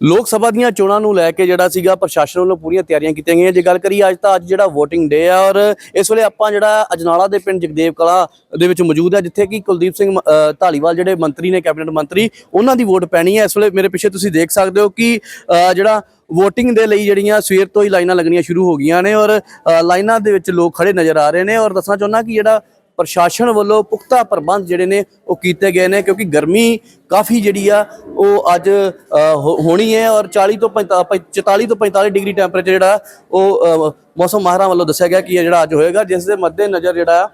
ਲੋਕ ਸਭਾ ਦੀਆਂ ਚੋਣਾਂ ਨੂੰ ਲੈ ਕੇ ਜਿਹੜਾ ਸੀਗਾ ਪ੍ਰਸ਼ਾਸਨ ਵੱਲੋਂ ਪੂਰੀਆਂ ਤਿਆਰੀਆਂ ਕੀਤੀਆਂ ਗਈਆਂ। ਜੇ ਗੱਲ ਕਰੀਏ ਅੱਜ ਤਾਂ ਅੱਜ ਜਿਹੜਾ VOTING ਡੇ ਆ ਔਰ ਇਸ ਵੇਲੇ ਆਪਾਂ ਜਿਹੜਾ ਅਜਨਾਲਾ ਦੇ ਪਿੰਡ ਜਗਦੇਵ ਕਲਾ ਦੇ ਵਿੱਚ ਮੌਜੂਦ ਹੈ ਜਿੱਥੇ ਕਿ ਕੁਲਦੀਪ ਸਿੰਘ ਅ, ਧਾਲੀਵਾਲ ਜਿਹੜੇ ਮੰਤਰੀ ਨੇ ਕੈਬਨਿਟ ਮੰਤਰੀ ਉਹਨਾਂ ਦੀ ਵੋਟ ਪੈਣੀ ਹੈ ਇਸ ਵੇਲੇ ਮੇਰੇ ਪਿੱਛੇ ਤੁਸੀਂ ਦੇਖ ਸਕਦੇ ਹੋ ਕਿ ਜਿਹੜਾ VOTING ਦੇ ਲਈ ਜਿਹੜੀਆਂ ਸਵੇਰ ਤੋਂ ਹੀ ਲਾਈਨਾਂ ਲੱਗਣੀਆਂ ਸ਼ੁਰੂ ਹੋ ਗਈਆਂ ਨੇ ਔਰ ਲਾਈਨਾਂ ਦੇ ਵਿੱਚ ਲੋਕ ਖੜੇ ਨਜ਼ਰ ਆ ਰਹੇ ਨੇ। ਔਰ ਦੱਸਣਾ ਚਾਹੁੰਦਾ ਕਿ ਜਿਹੜਾ ਪ੍ਰਸ਼ਾਸਨ ਵੱਲੋਂ ਪੁਖਤਾ ਪ੍ਰਬੰਧ ਜਿਹੜੇ ਨੇ ਉਹ ਕੀਤੇ ਗਏ ਨੇ, ਕਿਉਂਕਿ ਗਰਮੀ ਕਾਫੀ ਜਿਹੜੀ ਆ, ਉਹ ਅੱਜ ਹੋ- ਹੋਣੀ ਹੈ ਔਰ 40 ਤੋਂ 45 44 ਤੋਂ 45 ਡਿਗਰੀ ਟੈਂਪਰੇਚਰ ਜਿਹੜਾ, ਉਹ ਮੌਸਮ ਮਾਹਰਾਂ ਵੱਲੋਂ ਦੱਸਿਆ ਗਿਆ ਕਿ ਇਹ ਜਿਹੜਾ ਅੱਜ ਹੋਏਗਾ, ਜਿਸ ਦੇ ਮੱਦੇ ਨਜ਼ਰ ਜਿਹੜਾ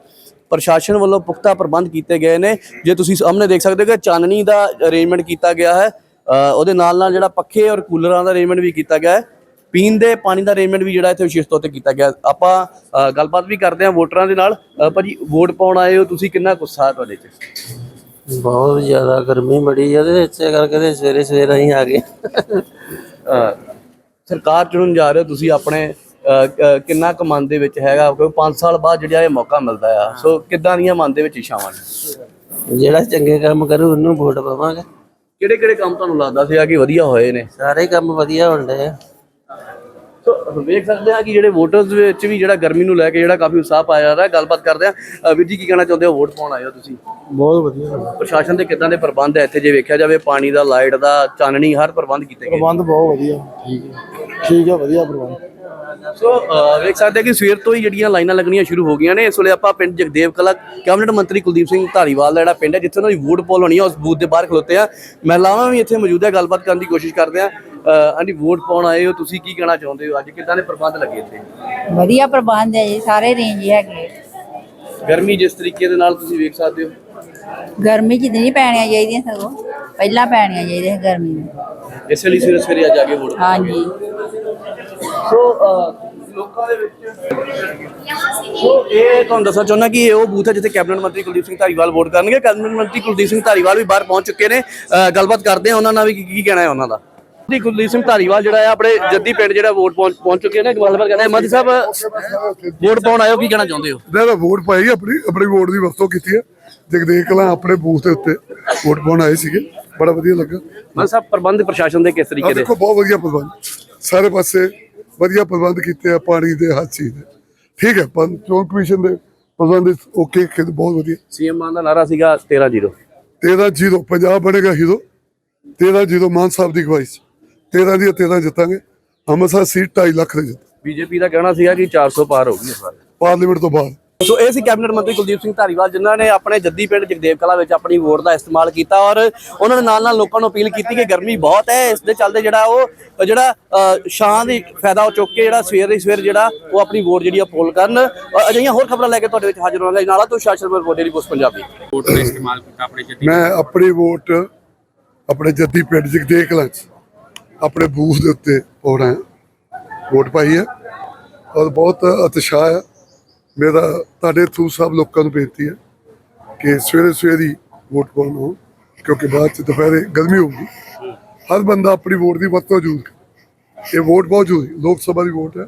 ਪ੍ਰਸ਼ਾਸਨ ਵੱਲੋਂ ਪੁਖਤਾ ਪ੍ਰਬੰਧ ਕੀਤੇ ਗਏ ਨੇ। ਜੇ ਤੁਸੀਂ ਸਾਹਮਣੇ ਦੇਖ ਸਕਦੇ ਹੋ ਕਿ ਚਾਨਣੀ ਦਾ ਅਰੇਂਜਮੈਂਟ ਕੀਤਾ ਗਿਆ ਹੈ ਉਹਦੇ ਨਾਲ ਨਾਲ ਜਿਹੜਾ ਪੱਖੇ ਔਰ ਕੂਲਰਾਂ ਦਾ ਅਰੇਂਜਮੈਂਟ ਵੀ ਕੀਤਾ ਗਿਆ ਹੈ। ਪੀਣ ਦੇ ਪਾਣੀ ਦਾ ਅਰੇਂਜਮੈਂਟ ਵੀ ਜਿਹੜਾ ਇੱਥੇ ਵਿਸ਼ੇਸ਼ ਤੌਰ ਤੇ ਕੀਤਾ ਗਿਆ। ਆਪਾਂ ਗੱਲਬਾਤ ਵੀ ਕਰਦੇ ਹਾਂ ਵੋਟਰਾਂ ਦੇ ਨਾਲ। ਭਾਜੀ ਵੋਟ ਪਾਉਣ ਆਏ ਹੋ ਤੁਸੀਂ ਕਿੰਨਾ ਗੁੱਸਾ ਹੈ ਤੁਹਾਡੇ 'ਚ? ਬਹੁਤ ਜ਼ਿਆਦਾ ਗਰਮੀ ਬੜੀ ਹੈ ਤੇ ਇਸੇ ਕਰਕੇ ਤੇ ਸਵੇਰੇ ਸਵੇਰੇ ਅਸੀਂ ਆ ਗਏ। ਸਰਕਾਰ ਚੁਣਨ ਜਾ ਰਹੇ ਹੋ ਤੁਸੀਂ ਆਪਣੇ ਕਿੰਨਾ ਕੁ ਮਨ ਦੇ ਵਿੱਚ ਹੈਗਾ? ਕਿਉਂਕਿ 5 ਸਾਲ ਬਾਅਦ ਜਿਹੜਾ ਇਹ ਮੌਕਾ ਮਿਲਦਾ ਆ। ਸੋ ਕਿੱਦਾਂ ਦੀਆਂ ਮਨ ਦੇ ਵਿੱਚ ਇਛਾਵਾਂ ਨੇ? ਜਿਹੜਾ ਚੰਗੇ ਕੰਮ ਕਰੂ ਉਹਨੂੰ ਵੋਟ ਪਾਵਾਂਗੇ। ਕਿਹੜੇ ਕਿਹੜੇ ਕੰਮ ਤੁਹਾਨੂੰ ਲੱਗਦਾ ਸੀਗਾ ਕਿ ਵਧੀਆ ਹੋਏ ਨੇ? ਸਾਰੇ ਕੰਮ ਵਧੀਆ ਹੁੰਦੇ ਆ। ਸੋ ਵੇਖ ਸਕਦੇ ਆ ਕਿ ਜਿਹੜੇ ਵੋਟਰਸ ਦੇ ਵਿੱਚ ਵੀ ਜਿਹੜਾ ਗਰਮੀ ਨੂੰ ਲੈ ਕੇ ਜਿਹੜਾ ਕਾਫੀ ਉਤਸ਼ਾਹ ਪਾਇਆ ਜਾ ਰਿਹਾ ਗੱਲਬਾਤ ਕਰਦੇ ਆ ਵੀਰ ਜੀ ਕੀ ਕਹਿਣਾ ਚਾਹੁੰਦੇ ਹੋ? ਵੋਟ ਪਾਉਣ ਆਏ ਹੋ ਤੁਸੀਂ? ਬਹੁਤ ਵਧੀਆ। ਪ੍ਰਸ਼ਾਸਨ ਦੇ ਕਿੱਦਾਂ ਦੇ ਪ੍ਰਬੰਧ ਹੈ ਇੱਥੇ? ਜੇ ਵੇਖਿਆ ਜਾਵੇ ਪਾਣੀ ਦਾ ਲਾਈਟ ਦਾ ਚਾਨਣੀ ਹਰ ਪ੍ਰਬੰਧ ਕੀਤੇ ਗਏ। ਪ੍ਰਬੰਧ ਬਹੁਤ ਵਧੀਆ। ਠੀਕ ਹੈ। ਠੀਕ ਹੈ ਵਧੀਆ ਪ੍ਰਬੰਧ। ਸੋ ਵੇਖ ਸਕਦੇ ਆ ਕਿ ਸਵੇਰ ਤੋਂ ਹੀ ਜਿਹੜੀਆਂ ਲਾਈਨਾਂ ਲੱਗਣੀਆਂ ਸ਼ੁਰੂ ਹੋ ਗਈਆਂ ਨੇ। ਇਸ ਵੇਲੇ ਆਪਾਂ ਪਿੰਡ ਜਗਦੇਵ ਕਲਾ ਕੈਬਨਿਟ ਮੰਤਰੀ ਕੁਲਦੀਪ ਸਿੰਘ ਧਾਰੀਵਾਲ ਦਾ ਜਿਹੜਾ ਪਿੰਡ ਹੈ ਜਿੱਥੇ ਉਹਨਾਂ ਦੀ ਵੋਟ ਪੋਲ ਹੋਣੀ ਹੈ ਉਸ ਬੂਥ ਦੇ ਬਾਹਰ ਖਲੋਤੇ ਆ। ਮਹਿਲਾਵਾਂ ਵੀ ਇੱਥੇ ਮੌਜੂਦ ਹੈ ਗੱਲਬਾਤ ਕਰਨ ਦੀ ਕੋਸ਼ਿਸ਼ ਕਰਦੇ ਆ। ਆਂਟੀ ਵੋਟ ਪਾਉਣ ਆਏ ਹੋ ਤੁਸੀਂ ਕੀ ਕਹਿਣਾ ਚਾਹੁੰਦੇ ਹੋ? ਅੱਜ ਕਿੱਦਾਂ ਦੇ ਪ੍ਰਬੰਧ ਲੱਗੇ ਇੱਥੇ? ਵਧੀਆ ਪ੍ਰਬੰਧ ਹੈ ਜੀ ਸਾਰੇ ਰੇਂਜ ਹੈਗੇ। ਗਰਮੀ ਜਿਸ ਤਰੀਕੇ ਦੇ ਨਾਲ ਤੁਸੀਂ ਵੇਖ ਸਕਦੇ ਹੋ? ਗਰਮੀ ਚ ਨਹੀਂ ਪੈਣੀਆਂ ਚਾਹੀਦੀਆਂ ਸਗੋਂ ਪਹਿਲਾਂ ਪੈਣੀਆਂ ਚਾਹੀਦੀਆਂ ਸੀ ਗਰਮੀ ਨੂੰ। ਇਸ ਲਈ ਸਵੇਰੇ ਸਵੇਰੇ ਅੱਜ ਆ ਕੇ ਵੋਟ ਹਾਂਜੀ। ਸੋ ਅ, ਲੋਕਾਂ ਦੇ ਵਿੱਚ ਸੋ ਇਹ ਤੁਹਾਨੂੰ ਦੱਸਣਾ ਚਾਹੁੰਦਾ ਕਿ ਇਹ ਉਹ ਬੂਥ ਹੈ ਜਿੱਥੇ ਕੈਬਨਿਟ ਮੰਤਰੀ ਕੁਲਦੀਪ ਸਿੰਘ ਧਾਰੀਵਾਲ ਵੋਟ ਕਰਨਗੇ। ਕੈਬਨਿਟ ਮੰਤਰੀ ਕੁਲਦੀਪ ਸਿੰਘ ਧਾਰੀਵਾਲ ਵੀ ਬਾਹਰ ਪਹੁੰਚ ਚੁੱਕੇ ਨੇ। ਅ, ਗੱਲਬਾਤ ਕਰਦੇ ਆ ਉਹਨਾਂ ਨਾਲ ਵੀ ਕੀ ਕੀ ਕਹਿਣਾ ਹੈ ਉਹਨਾਂ ਦਾ। ਜੀ ਕੁਲਦੀਪ ਸਿੰਘ ਧਾਰੀਵਾਲ ਜਿਹੜਾ ਹੈ ਆਪਣੇ ਜੱਦੀ ਪਿੰਡ ਜਿਹੜਾ ਵੋਟ ਪਹੁੰਚ ਪਹੁੰਚ ਚੁੱਕੇ ਨੇ ਗੱਲਬਾਤ ਕਰਦੇ ਮੰਤਰੀ ਸਾਹਿਬ ਵੋਟ ਪਾਉਣ ਆਇਓ ਕੀ ਕਹਿਣਾ ਚਾਹੁੰਦੇ ਹੋ? ਮੈਂ ਤਾਂ ਵੋਟ ਪਾਈ ਆਪਣੀ ਆਪਣੀ ਵੋਟ ਦੀ ਵਰਤੋਂ ਕੀਤੀ ਹੈ ਜਗਦੇਵ ਕਲਾਂ ਆਪਣੇ ਬੂਥ ਦੇ ਉੱਤੇ ਵੋਟ ਪਾਉਣ ਆਏ ਸੀਗੇ। ਬੜਾ ਵਧੀਆ ਲੱਗਾ। ਮੰਤਰੀ ਸਾਹਿਬ ਪ੍ਰਬੰਧ ਪ੍ਰਸ਼ਾਸਨ ਦੇ ਕਿਸ ਤਰੀਕੇ ਦੇ? ਦੇਖੋ ਬਹੁਤ ਵਧੀਆ ਪ੍ਰਬੰਧ। ਸਾਰੇ ਪਾਸੇ ਵਧੀਆ ਪ੍ਰਬੰਧ ਕੀਤੇ ਆ ਪਾਣੀ ਦੇ ਹਰ ਚੀਜ਼ ਦੇ। ਠੀਕ ਹੈ ਪਰ ਚੋਣ ਕਮਿਸ਼ਨ ਦੇ ਪ੍ਰਬੰਧ ਓਕੇ ਕਿ ਬਹੁਤ ਵਧੀਆ। ਸੀਐਮ ਮਾਨ ਦਾ ਨਾਰਾ ਸੀਗਾ 13-0 13 ਜ਼ੀਰੋ ਪੰਜਾਬ ਬਣੇਗਾ ਹੀਰੋ। 13 ਜ਼ੀਰੋ ਮਾਨ ਸਾਹਿਬ ਦੀ 'ਚ। 13 ਦੀ 13 ਜਿੱਤਾਂਗੇ ਅੰਮ੍ਰਿਤਸਰ ਸੀਟ 2.5 ਲੱਖ ਦੇ ਜਿੱਤ। ਬੀਜੇਪੀ ਦਾ ਕਹਿਣਾ ਸੀਗਾ ਕਿ 400 ਪਾਰ ਹੋ ਗਈ ਇਸ ਵਾਰ ਪਾਰਲੀਮੈਂਟ ਤੋਂ ਬਾਅਦ। ਸੋ ਇਹ ਸੀ ਕੈਬਨਿਟ ਮੰਤਰੀ ਕੁਲਦੀਪ ਸਿੰਘ ਧਾਰੀਵਾਲ ਜਿਨ੍ਹਾਂ ਨੇ ਆਪਣੇ ਜੱਦੀ ਪਿੰਡ ਜਗਦੇਵ ਕਲਾ ਵਿੱਚ ਆਪਣੀ ਵੋਟ ਦਾ ਇਸਤੇਮਾਲ ਕੀਤਾ ਔਰ ਉਹਨਾਂ ਨੇ ਨਾਲ ਨਾਲ ਲੋਕਾਂ ਨੂੰ ਅਪੀਲ ਕੀਤੀ ਕਿ ਗਰਮੀ ਬਹੁਤ ਹੈ ਇਸ ਦੇ ਚੱਲਦੇ ਜਿਹੜਾ ਉਹ ਜਿਹੜਾ ਛਾਂ ਦੀ ਫਾਇਦਾ ਚੁੱਕ ਕੇ ਜਿਹੜਾ ਸਵੇਰ ਦੀ ਸਵੇਰ ਜਿਹੜਾ ਉਹ ਆਪਣੀ ਵੋਟ ਜਿਹੜੀ ਆ ਪੋਲ ਕਰਨ। ਔਰ ਅਜਿਹੀਆਂ ਹੋਰ ਖਬਰਾਂ ਲੈ ਕੇ ਤੁਹਾਡੇ ਵਿੱਚ ਹਾਜ਼ਰ ਹੋਵਾਂਗਾ। ਨਾਲਾ ਤੋਂ ਸ਼ਾਸਨ ਰਿਪੋਰਟਰ ਪੋਸਟ ਪੰਜਾਬੀ। ਵੋਟ ਦਾ ਇਸਤੇਮਾਲ ਕੀਤਾ ਆਪਣੇ ਜੱਦੀ ਮੈਂ ਆਪਣੀ ਵੋਟ ਆਪਣੇ ਜੱਦੀ ਪਿੰਡ ਜਗਦੇਵ ਕਲਾਂ 'ਚ। ਆਪਣੇ ਬੂਥ ਦੇ ਉੱਤੇ ਪਾਉਣਾ ਹੈ ਵੋਟ ਪਾਈ ਹੈ ਔਰ ਬਹੁਤ ਉਤਸ਼ਾਹ ਹੈ। ਮੇਰਾ ਤੁਹਾਡੇ ਥਰੂ ਸਭ ਲੋਕਾਂ ਨੂੰ ਬੇਨਤੀ ਹੈ ਕਿ ਸਵੇਰੇ ਸਵੇਰੇ ਹੀ ਵੋਟ ਪਾਉਣਾ ਕਿਉਂਕਿ ਬਾਅਦ ਚ ਦੁਪਹਿਰੇ ਗਰਮੀ ਹੋਊਗੀ। ਹਰ ਬੰਦਾ ਆਪਣੀ ਵੋਟ ਦੀ ਵਰਤੋਂ ਜ਼ਰੂਰ ਕਰੇ। ਇਹ ਵੋਟ ਬਹੁਤ ਜ਼ਰੂਰੀ ਲੋਕ ਸਭਾ ਦੀ ਵੋਟ ਹੈ।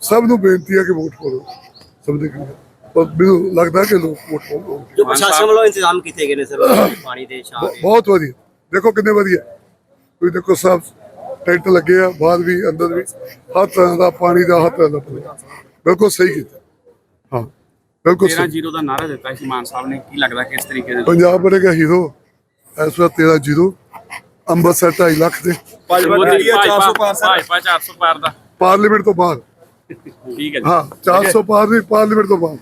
ਸਭ ਨੂੰ ਬੇਨਤੀ ਹੈ ਕਿ ਵੋਟ ਪਾਓ। ਸਭ ਦੇ ਕੋਲ ਪਰ ਮੈਨੂੰ ਲੱਗਦਾ ਕਿ ਲੋਕ ਵੋਟ ਪਾਉਣਗੇ ਜੋ ਪ੍ਰਸ਼ਾਸਨ ਵੱਲੋਂ ਇੰਤਜ਼ਾਮ ਕੀਤੇ ਗਏ ਨੇ ਸਰ ਪਾਣੀ ਦੇ ਬ- ਬਹੁਤ ਵਧੀਆ। ਦੇਖੋ ਕਿੰਨੇ ਵਧੀਆ। ਤੁਸੀਂ ਦੇਖੋ ਸਭ ਟੈਂਟ ਲੱਗੇ ਆ ਬਾਹਰ ਵੀ ਅੰਦਰ ਵੀ ਹਰ ਤਰ੍ਹਾਂ ਦਾ ਪਾਣੀ ਦਾ ਹਰ ਤਰ੍ਹਾਂ ਦਾ। ਬਿਲਕੁਲ ਸਹੀ ਕੀਤਾ। ਹਾਂ ਬਿਲਕੁਲ 13 ਸਹੀ ਜ਼ੀਰੋ ਦਾ ਨਾਰਾ ਦਿੱਤਾ ਸੀ ਮਾਨ ਸਾਹਿਬ ਨੇ ਕੀ ਲੱਗਦਾ ਕਿਸ ਤਰੀਕੇ ਦੇ ਪੰਜਾਬ ਬਣੇਗਾ ਹੀਰੋ ਇਸ ਵਾਰ 13 ਜ਼ੀਰੋ ਅੰਮ੍ਰਿਤਸਰ 2.5 ਲੱਖ ਦੇ। ਭਾਜਪਾ 400 ਪਾਰ ਭਾਜਪਾ 400 ਪਾਰ ਦਾ। ਪਾਰਲੀਮੈਂਟ ਤੋਂ ਬਾਅਦ ਠੀਕ ਹੈ ਜੀ। ਹਾਂ 400 ਪਾਰ ਵੀ ਪਾਰਲੀਮੈਂਟ ਤੋਂ ਬਾਅਦ